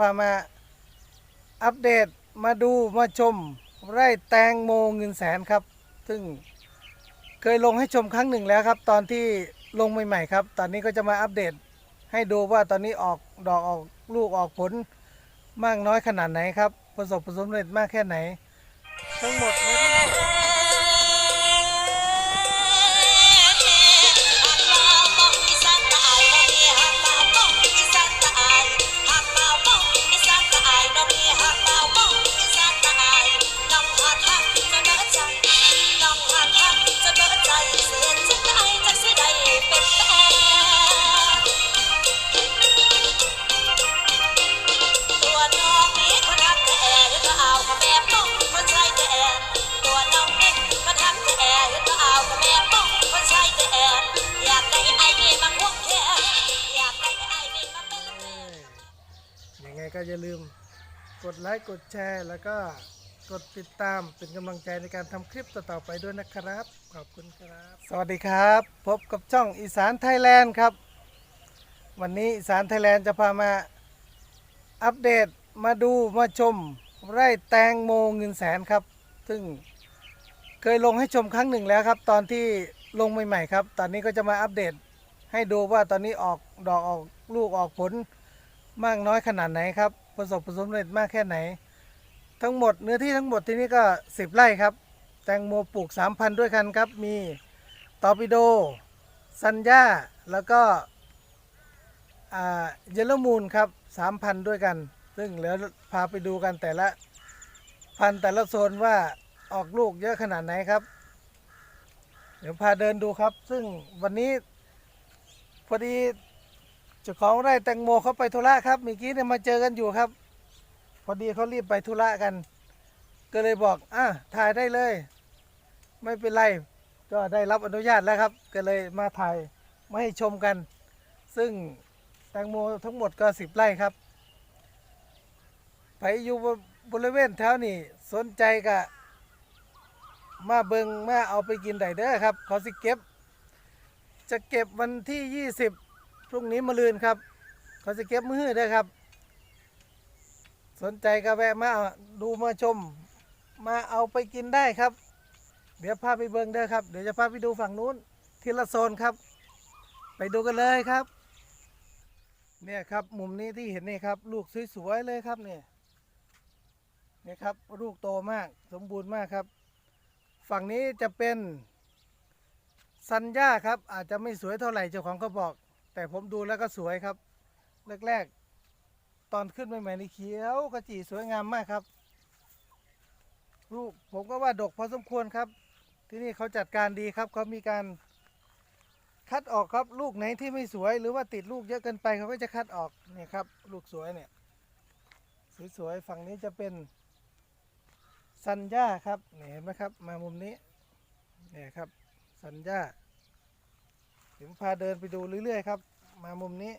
พามาอัปเดตมาดูมาชมไร่แตงโมเงินแสนครับ ซึ่งเคยลงให้ชมครั้งหนึ่งแล้วครับ ตอนที่ลงใหม่ๆครับ ตอนนี้ก็จะมาอัปเดตให้ดูว่าตอนนี้ออกดอกออกลูกออกผลมากน้อยขนาดไหนครับ ประสบผลสำเร็จมากแค่ไหน ทั้งหมด กดไลค์กดแชร์ แล้วก็กดติดตามเป็นกำลังใจในการทำคลิปต่อๆไปด้วยนะครับ ขอบคุณครับ สวัสดีครับ พบกับช่องอีสานไทยแลนด์ครับ วันนี้อีสานไทยแลนด์จะพามาอัปเดตมาดูมาชมไร่แตงโมเงินแสนครับ ซึ่งเคยลงให้ชมครั้งหนึ่งแล้วครับ ตอนที่ลงใหม่ๆครับ ตอนนี้ก็จะมาอัปเดตให้ดูว่าตอนนี้ออกดอกออกลูกออกผลมากน้อยขนาดไหนครับ ประสบผลสำเร็จมากแค่ไหน ทั้งหมดเนื้อที่ทั้งหมดที่นี่ก็ 10 ไร่ครับ แตงโมปลูก 3,000 ด้วยกันครับ มีตอปิโด ซันย่า แล้วก็เยลโลมูนครับ 3,000 ด้วยกัน ซึ่งเดี๋ยวพาไปดูกันแต่ละพันแต่ละโซนว่าออกลูกเยอะขนาดไหนครับ เดี๋ยวพาเดินดูครับ ซึ่งวันนี้พอดี เจ้าของไร่แตงโมเขาไปธุระครับเมื่อกี้เนี่ยมาเจอกันอยู่ครับ พอดีเขารีบไปธุระกัน ก็เลยบอกอะถ่ายได้เลย ไม่เป็นไรก็ได้รับอนุญาตแล้วครับ ก็เลยมาถ่ายมาให้ชมกัน ซึ่งแตงโมทั้งหมดก็สิบไร่ครับไปอยู่บริเวณแถวนี้สนใจก็มาเบิงมาเอาไปกินได้เด้อครับ เขาสิเก็บ จะเก็บวันที่ยี่สิบ พรุ่งนี้มะรืนครับ เขาจะเก็บมือได้อครับ สนใจก็แวะมาดูมาชม มาเอาไปกินได้ครับ เดี๋ยวพาไปเบิงเด้อครับ เดี๋ยวจะพาไปดูฝั่งนู้นทีละโซนครับ ไปดูกันเลยครับ เนี่ยครับมุมนี้ที่เห็นนี่ครับ ลูกสวยๆเลยครับเนี่ยเนี่ยครับลูกโตมากสมบูรณ์มากครับ ฝั่งนี้จะเป็นซันย่าครับ อาจจะไม่สวยเท่าไหร่เจ้าของเขาบอก แต่ผมดูแล้วก็สวยครับ แรกๆ ตอนขึ้นใหม่ๆนี่เขียวขจีสวยงามมากครับลูกผมก็ว่าดกพอสมควรครับ ที่นี่เขาจัดการดีครับเขามีการคัดออกครับลูกไหนที่ไม่สวย หรือว่าติดลูกเยอะเกินไปเขาก็จะคัดออกเนี่ยครับ ลูกสวยเนี่ย สวยๆฝั่งนี้จะเป็นซันย่าครับเห็นไหมครับ มามุมนี้เนี่ยครับซั นย่าถึงพาเดินไปดูเรื่อยๆครับ มามุมนี้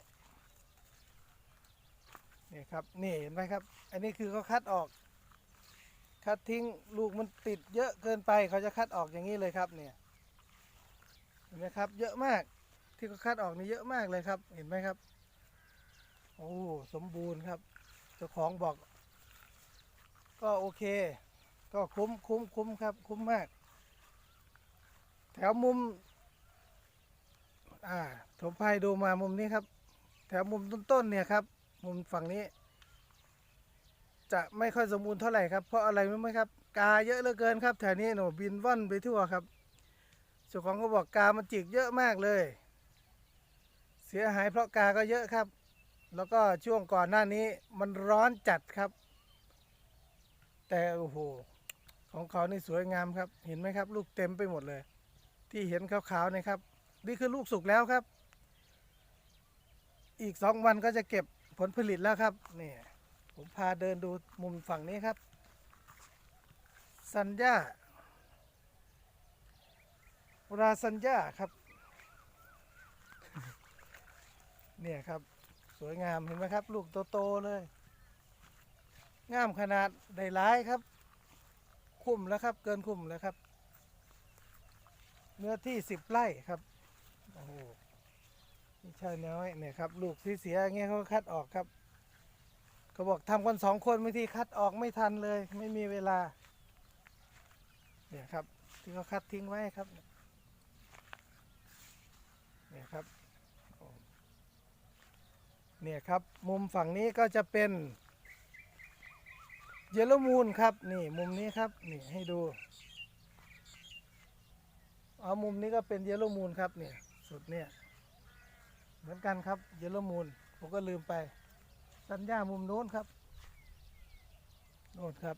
นี่ครับนี่เห็นไหมครับ อันนี้คือเขาคัดออก คัดทิ้งลูกมันติดเยอะเกินไปเขาจะคัดออกอย่างนี้เลยครับเนี่ยเห็นไหมครับ เยอะมากที่เขาคัดออกนี่เยอะมากเลยครับ เห็นไหมครับโอ้สมบูรณ์ครับเจ้าของบอก ก็โอเค ก็คุ้มคุ้มคุ้มครับ คุ้มมาก แถวมุม อ่าผมพายดูมามุมนี้ครับ แถวมุมต้นๆเนี่ยครับ มุมฝั่งนี้ จะไม่ค่อยสมบูรณ์เท่าไหร่ครับ เพราะอะไรรู้ไหมครับ กาเยอะเหลือเกินครับ แถวนี้หนูบินว่อนไปทั่วครับเจ้าของก็บอกกามันจิกเยอะมากเลย เสียหายเพราะกาก็เยอะครับ แล้วก็ช่วงก่อนหน้านี้มันร้อนจัดครับ แต่โอ้โหของเขานี่สวยงามครับ เห็นไหมครับ ลูกเต็มไปหมดเลย ที่เห็นขาวๆนะครับ นี่คือลูกสุกแล้วครับ อีกสองวันก็จะเก็บผลผลิตแล้วครับนี่ผมพาเดินดูมุมฝั่งนี้ครับ สัญญาราสัญญาครับ เนี่ยครับ สวยงามเห็นไหมครับ ลูกโตๆเลยงามขนาดได้ร้ายครับ คุ้มแล้วครับ เกินคุ้มแล้วครับ เนื้อที่สิบไร่ครับ อ้โหนี่ใช่น้อยเนี่ยครับลูกที่เสียเงี้ยเขาคัดออกครับเขาบอกทำกันสองคนบางทีคัดออกไม่ทันเลย ไม่มีเวลา เนี่ยครับ ที่เขาคัดทิ้งไว้ครับ เนี่ยครับเนี่ยครับมุมฝั่งนี้ก็จะเป็นเยลโลมูนครับ นี่มุมนี้ครับนี่ให้ดูเอามุมนี้ก็เป็นเยลโลมูนครับเนี่ย สุดเนี่ย เหมือนกันครับเยลโลมูนผมก็ลืมไป สัญญามุมโน้นครับโน้นครับ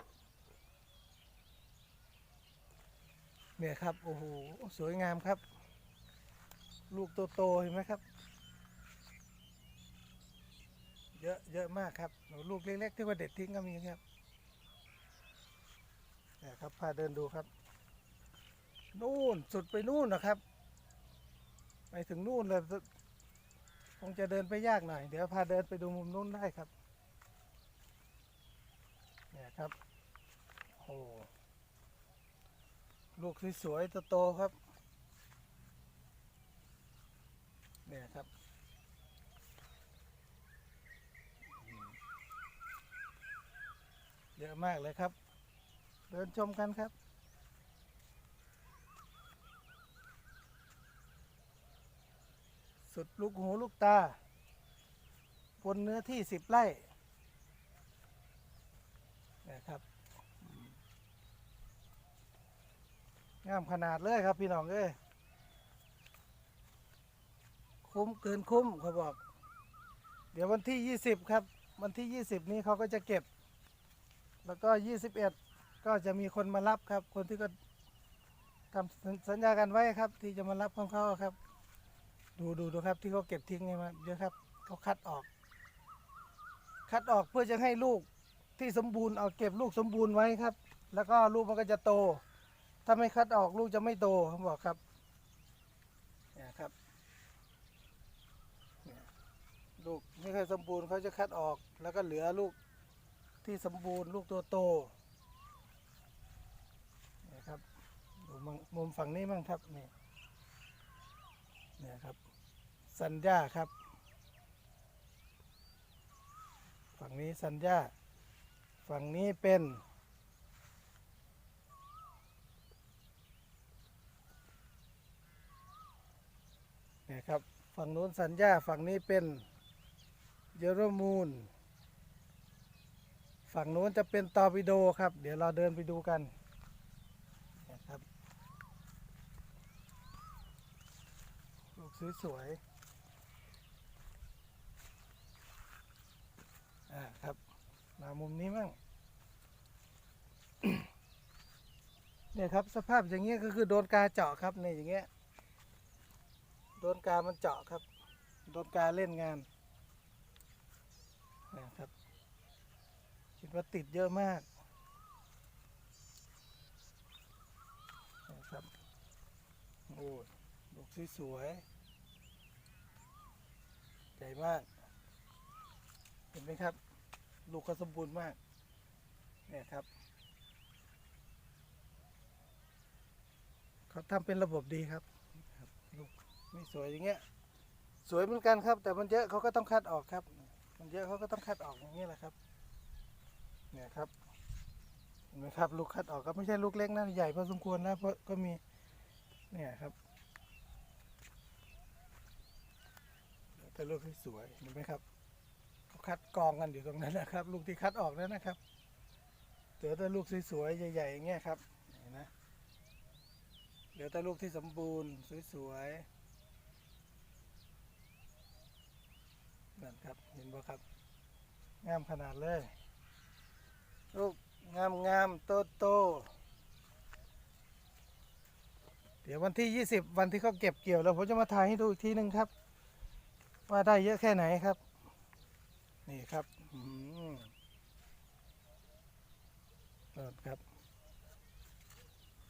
เนี่ยครับ โอ้โห สวยงามครับ ลูกโตๆเห็นไหมครับ เยอะเยอะมากครับ ลูกเล็กๆที่ว่าเด็ดทิ้งก็มีครับเนี่ยครับพาเดินดูครับ นู่นสุดไปนู่นนะครับ ไปถึงนู่นเลยคงจะเดินไปยากหน่อย เดี๋ยวพาเดินไปดูมุมนู้นได้ครับ เนี่ยครับ โอ้ลูกสวยๆโตๆครับ เนี่ยครับเยอะมากเลยครับ เดินชมกันครับ สุดลูกหูลูกตา บนเนื้อที่สิบไร่นะครับงามขนาดเลยครับพี่น้องเอ้ยคุ้มเกินคุ้มเขาบอก เดี๋ยววันที่ยี่สิบครับ วันที่ยี่สิบนี้เขาก็จะเก็บ แล้วก็ยี่สิบเอ็ดก็จะมีคนมารับครับ คนที่ก็ทำสัญญากันไว้ครับ ที่จะมารับของเขาครับ ดูดูดูครับที่เขาเก็บทิ้งนี่มาเยอะครับเขาคัดออก คัดออกเพื่อจะให้ลูกที่สมบูรณ์เอาเก็บลูกสมบูรณ์ไว้ครับ แล้วก็ลูกมันก็จะโต ถ้าไม่คัดออกลูกจะไม่โตเขาบอกครับเนี่ยครับลูกไม่เคยสมบูรณ์เขาจะคัดออก แล้วก็เหลือลูกที่สมบูรณ์ลูกตัวโตนี่ยครับดูมุมฝั่งนี้มั่งครับนี่ เนี่ยครับ สัญญาครับ ฝั่งนี้สัญญา ฝั่งนี้เป็น เนี่ยครับ ฝั่งนู้นสัญญา ฝั่งนี้เป็นเยอรมูน ฝั่งนู้นจะเป็นตอร์ปิโดครับ เดี๋ยวเราเดินไปดูกันนะครับ ลูก สวยๆอ่าครับ มามุมนี้มั่งเนี่ยครับสภาพอย่างเงี้ยก็คือโดนกาเจาะครับเนี่ยอย่างเงี้ยโดนกามันเจาะครับ โดนกาเล่นงานนะครับคิดว่าติดเยอะมากนะครับโอ้ยลูกสวยๆ ญ่มาก เห็นไหมครับ ลูกก็สมบูรณ์มาก เนี่ยครับ เขาทำเป็นระบบดีครับ ลูกไม่สวยอย่างเงี้ย สวยเหมือนกันครับ แต่มันเยอะเขาก็ต้องคัดออกครับ มันเยอะเขาก็ต้องคัดออกอย่างนี้ยแหละครับ เนี่ยครับเห็นไหมครับ ลูกคัดออกก็ไม่ใช่ลูกเล็กนะ ใหญ่พอสมควรนะ เพราะก็มี เนี่ยครับ แต่ลูกที่สวยเห็นไหมครับเขาคัดกองกันอยู่ตรงนั้นนะครับ ลูกที่คัดออกแล้วนะครับเหลือแต่ลูกสวยๆใหญ่ๆอย่างเงี้ยครับเห็นนะเหลือแต่ลูกที่สมบูรณ์สวยๆนั่นครับเห็นบ่ครับ งามขนาดเลย ลูกงามงามโตโตๆเดี๋ยววันที่ 20 วันที่เขาเก็บเกี่ยวแล้วผมจะมาถ่ายให้ดูอีกทีหนึ่งครับ ว่าได้เยอะแค่ไหนครับ นี่ครับเปิดครับ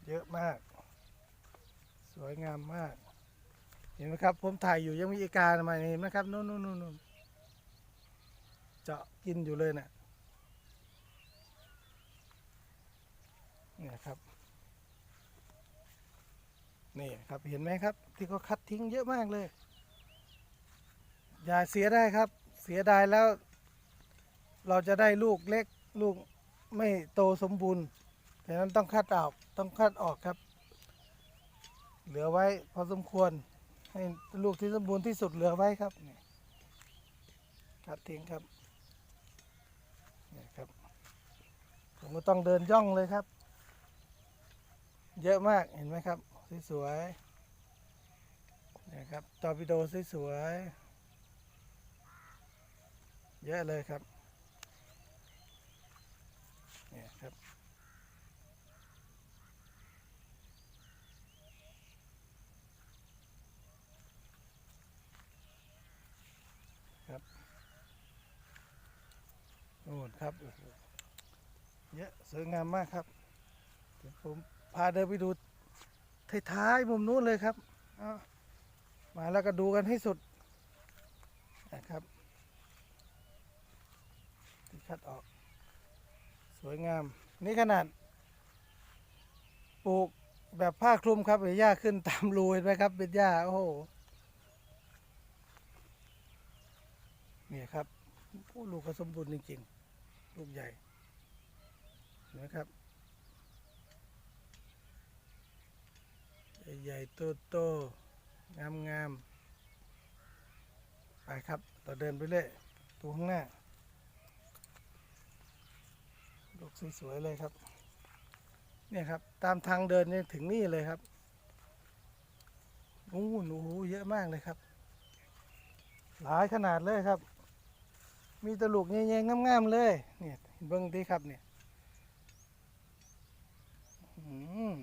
เยอะมาก สวยงามมาก เห็นไหมครับ ผมถ่ายอยู่ยังมีอีกามาเห็นไหมครับนู่นนู่นนู่นเจาะกินอยู่เลยน่ะเนี่ยครับนี่ครับเห็นไหมครับ ที่เขาคัดทิ้งเยอะมากเลย อย่าเสียได้ครับ เสียดายแล้ว เราจะได้ลูกเล็กลูกไม่โตสมบูรณ์ดังนั้นต้องคัดออกต้องคัดออกครับ เหลือไว้พอสมควร ให้ลูกที่สมบูรณ์ที่สุดเหลือไว้ครับนี่คัดทิ้งครับนี่ครับ ผมก็ต้องเดินย่องเลยครับ เยอะมากเห็นไหมครับสวยๆนี่ครับตอร์ปิโดสวยๆ เยอะเลยครับนี่ครับโน่นครับโอ้โหเยอะสวยงามมากครับเดี๋ยวผมพาเดินไปดูท้ายๆมุมนู้นเลยครับมาแล้วก็ดูกันให้สุดนะครับ คัดออก สวยงาม นี่ขนาด ปลูกแบบผ้าคลุมครับเห็นหญ้าขึ้นตามรูเห็นไหมครับ เป็นหญ้าโอ้โหนี่ครับโอ้ลูกก็สมบูรณ์จริงๆ ลูกใหญ่เห็นะครับ ใหญ่ๆโตๆงามไปครับเราเดินไปเรื่อยตัวข้างหน้า ลูกสวยๆเลยครับ เนี่ยครับ ตามทางเดินเนี่ยถึงนี่เลยครับโอ้หนูเยอะมากเลยครับ หลายขนาดเลยครับ มีตะลุกแย่ๆงามๆเลย เนี่ยเบิ้งดีครับเนี่ยอืม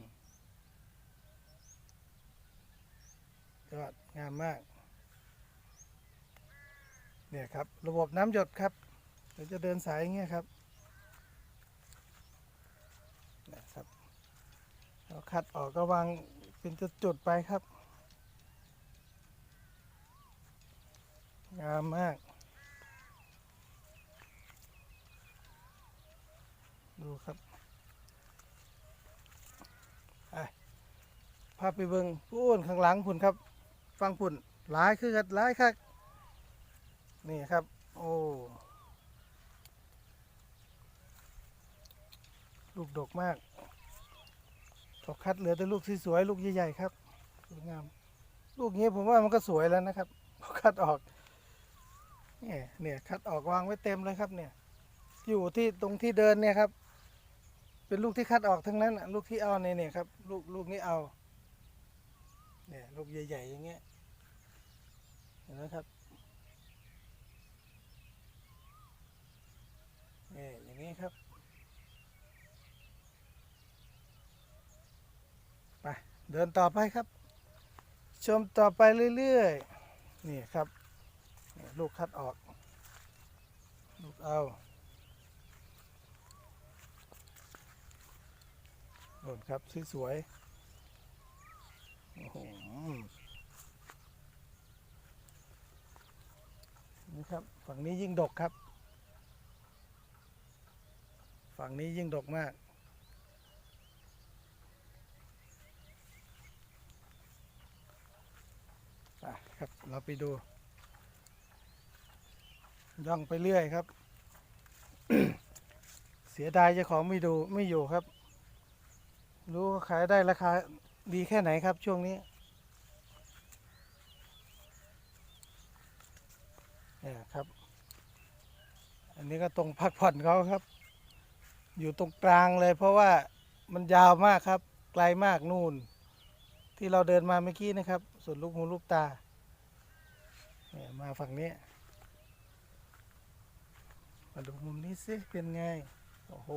ยอดงามมาก เนี่ยครับ ระบบน้ำหยดครับเดี๋ยวจะเดินสายอย่างเงี้ยครับ นะครับเราคัดออกก็วางเป็นจุดๆไปครับงามมาก ดูครับพาไปเบิงพูนข้างหลังพุ่นครับ ฟังพุ่นหลายคือกันหลายครับนี่ครับ โอ้ ลูกดกมากตกคัดเหลือแต่ลูกสวยๆลูกใหญ่ๆครับสวยงาม ลูกนี้ผมว่ามันก็สวยแล้วนะครับพอคัดออกเนี่ยเนี่ยคัดออกวางไว้เต็มเลยครับเนี่ย อยู่ที่ตรงที่เดินเนี่ยครับ เป็นลูกที่คัดออกทั้งนั้นลูกที่เอาเนี่ยเนี่ยครับ ลูกลูกนี้เอา เนี่ยลูกใหญ่ๆอย่างเงี้ยเห็นไหมครับเนี่ยอย่างนี้ครับ ไป เดินต่อไปครับ ชมต่อไปเรื่อยๆ นี่ครับ ลูกคัดออก ลูกเอาโน่นครับสวยๆโอ้โหนี่ครับ ฝั่งนี้ยิ่งดกครับ ฝั่งนี้ยิ่งดกมาก ครับ เราไปดูย่องไปเรื่อยครับ เสียดายเจ้าของไม่ดูไม่อยู่ครับ รู้ขายได้ราคาดีแค่ไหนครับช่วงนี้เนี่ยครับ อันนี้ก็ตรงพักผ่อนเขาครับ อยู่ตรงกลางเลย เพราะว่ามันยาวมากครับ ไกลมากนู่น ที่เราเดินมาเมื่อกี้นะครับส่วนลูกหูลูกตา มาฝั่งนี้ มาดูมุมนี้สิเป็นไง โอ้โห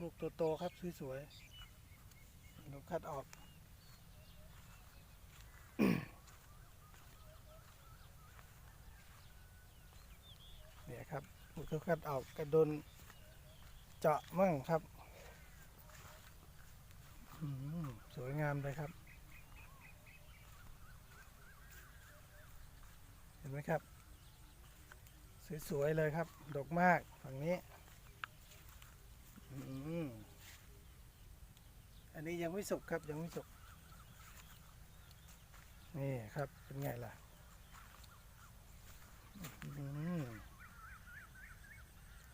ลูกโตๆครับสวยๆลูกคัดออกเนี่ยครับลูกคัดออกกระโดนเจาะมั่งครับ สวยงามเลยครับ เห็นไหมครับ สวย ๆ เลยครับ ดกมากฝั่งนี้อันนี้ยังไม่สุกครับยังไม่สุกนี่ครับเป็นไงล่ะ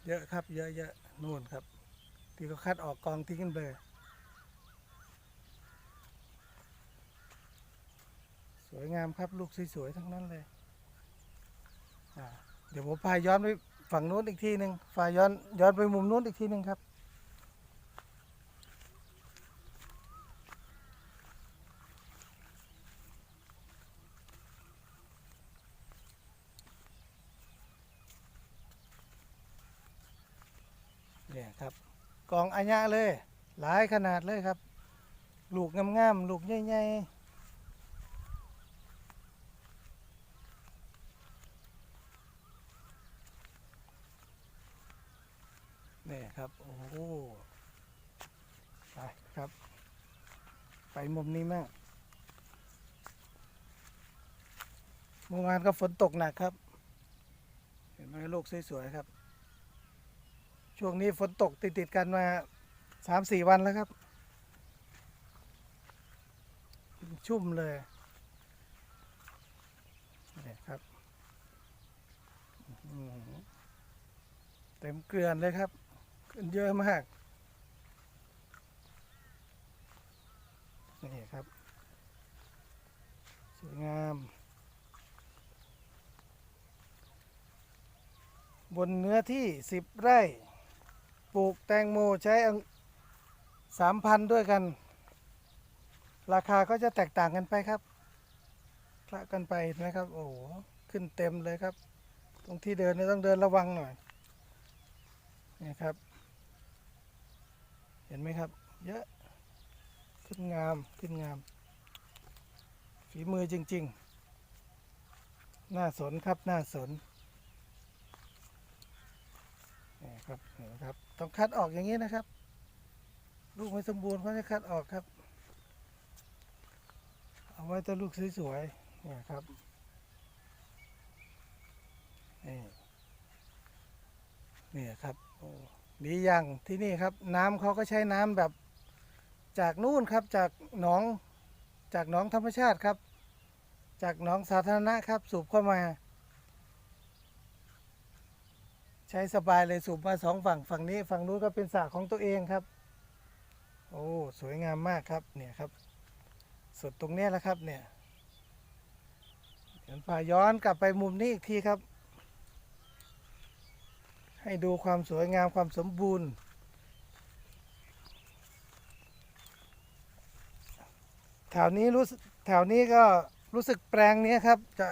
เยอะครับ เยอะเยอะนู่นครับ ที่เขาคัดออกกองทิ้งกันเลยสวยงามครับลูกสวยๆทั้งนั้นเลย เดี๋ยวผมพาย้อนไปฝั่งนู้นอีกทีหนึ่งพาย้อนย้อนไปมุมนู้นอีกทีหนึ่งครับ เนี่ยครับกองอัญญะเลย หลายขนาดเลยครับ ลูกงามๆลูกใหญ่ๆ ครับ โอ้โหไปครับ ไปมุมนี้มากเมื่อวานก็ฝนตกหนักครับ เห็นไหมลูกสวยๆครับ ช่วงนี้ฝนตกติดๆกันมาสามสี่วันแล้วครับ ชุ่มเลยนี่ครับเต็มเกลือนเลยครับ เยอะมาก นี่ครับ สวยงาม บนเนื้อที่สิบไร่ ปลูกแตงโมใช้สามพันด้วยกัน ราคาก็จะแตกต่างกันไปครับคละกันไปนไหมครับ โอ้โห ขึ้นเต็มเลยครับ ตรงที่เดินเนี่ยต้องเดินระวังหน่อยนี่ครับ เห็นไหมครับ เยอะ ขึ้นงาม ขึ้นงาม ฝีมือจริงๆน่าสนครับน่าสนนี่ครับนไหครับ ต้องคัดออกอย่างนี้นะครับ ลูกไม่สมบูรณ์เขาจะคัดออกครับ เอาไว้แต่ลูกสวยๆนี่ครับนี่นี่ครับโอ้ ดีอย่างที่นี่ครับ น้ำเขาก็ใช้น้ำแบบ จากนู่นครับจากหนองจากหนองธรรมชาติครับ จากหนองสาธารณะครับ สูบเข้ามา ใช้สบายเลยสูบมาสองฝั่งฝั่งนี้ฝั่งนู้นก็เป็นสระของตัวเองครับ โอ้สวยงามมากครับเนี่ยครับสุดตรงนี้แหละครับเนี่ยเดี๋ยวพาย้อนกลับไปมุมนี้อีกทีครับ ให้ดูความสวยงามความสมบูรณ์ แถวนี้รู้สแถวนี้ก็รู้สึกแปลงนี้ครับ จะ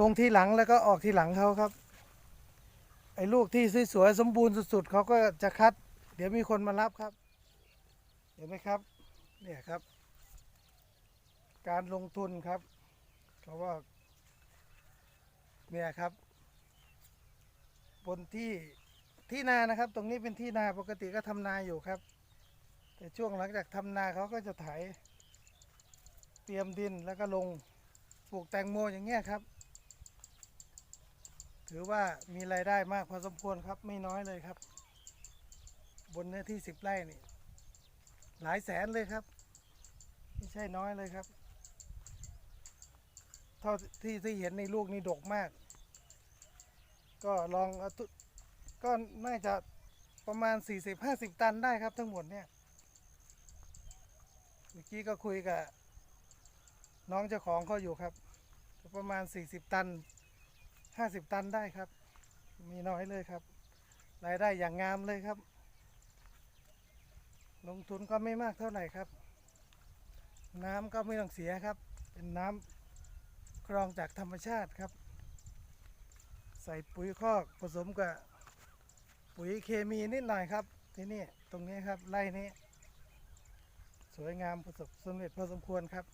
ลงที่หลังแล้วก็ออกที่หลังเขาครับ ไอ้ลูกที่สวยๆสมบูรณ์สุดๆเขาก็จะคัด เดี๋ยวมีคนมารับครับ เห็นไหมครับ เนี่ยครับ การลงทุนครับเขาว่าเนี่ยครับ บนที่ที่นานะครับ ตรงนี้เป็นที่นาปกติก็ทำนาอยู่ครับ แต่ช่วงหลังจากทำนาเขาก็จะไถเตรียมดินแล้วก็ลงปลูกแตงโมอย่างเงี้ยครับ ถือว่ามีรายได้มากพอสมควรครับไม่น้อยเลยครับ บนเนื้อที่สิบไร่นี่ หลายแสนเลยครับ ไม่ใช่น้อยเลยครับ เท่าที่ที่เห็นในลูกนี่ดกมาก ก็ลองเอาตุก็น่าจะประมาณ 40-50 ตันได้ครับทั้งหมดเนี่ยเมื่อกี้ก็คุยกับน้องเจ้าของเขาอยู่ครับ ประมาณ 40 ตัน 50 ตันได้ครับ มีน้อยเลยครับ รายได้อย่างงามเลยครับ ลงทุนก็ไม่มากเท่าไหร่ครับ น้ำก็ไม่ต้องเสียครับ เป็นน้ำครองจากธรรมชาติครับ ใส่ปุ๋ยคอกผสมกับปุ๋ยเคมีนิดหน่อยครับ ที่นี่ตรงนี้ครับไร่นี้ สวยงามประสบสำเร็จพอสมควรครับ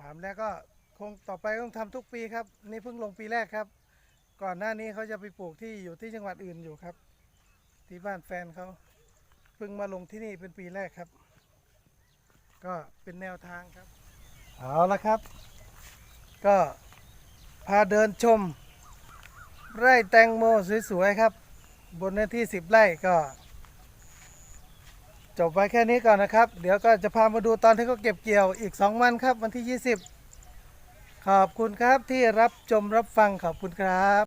ถามแล้วก็คงต่อไปต้องทำทุกปีครับ นี่เพิ่งลงปีแรกครับ ก่อนหน้านี้เขาจะไปปลูกที่อยู่ที่จังหวัดอื่นอยู่ครับ ที่บ้านแฟนเขาเพิ่งมาลงที่นี่เป็นปีแรกครับ ก็เป็นแนวทางครับ เอาละครับ ก็พาเดินชม ไร่แตงโมสวยๆครับ บนเนื้อที่สิบไร่ก็ จบไปแค่นี้ก่อนนะครับ เดี๋ยวก็จะพามาดูตอนที่เขาเก็บเกี่ยวอีก 2 วันครับ วันที่ 20 ขอบคุณครับที่รับชมรับฟังขอบคุณครับ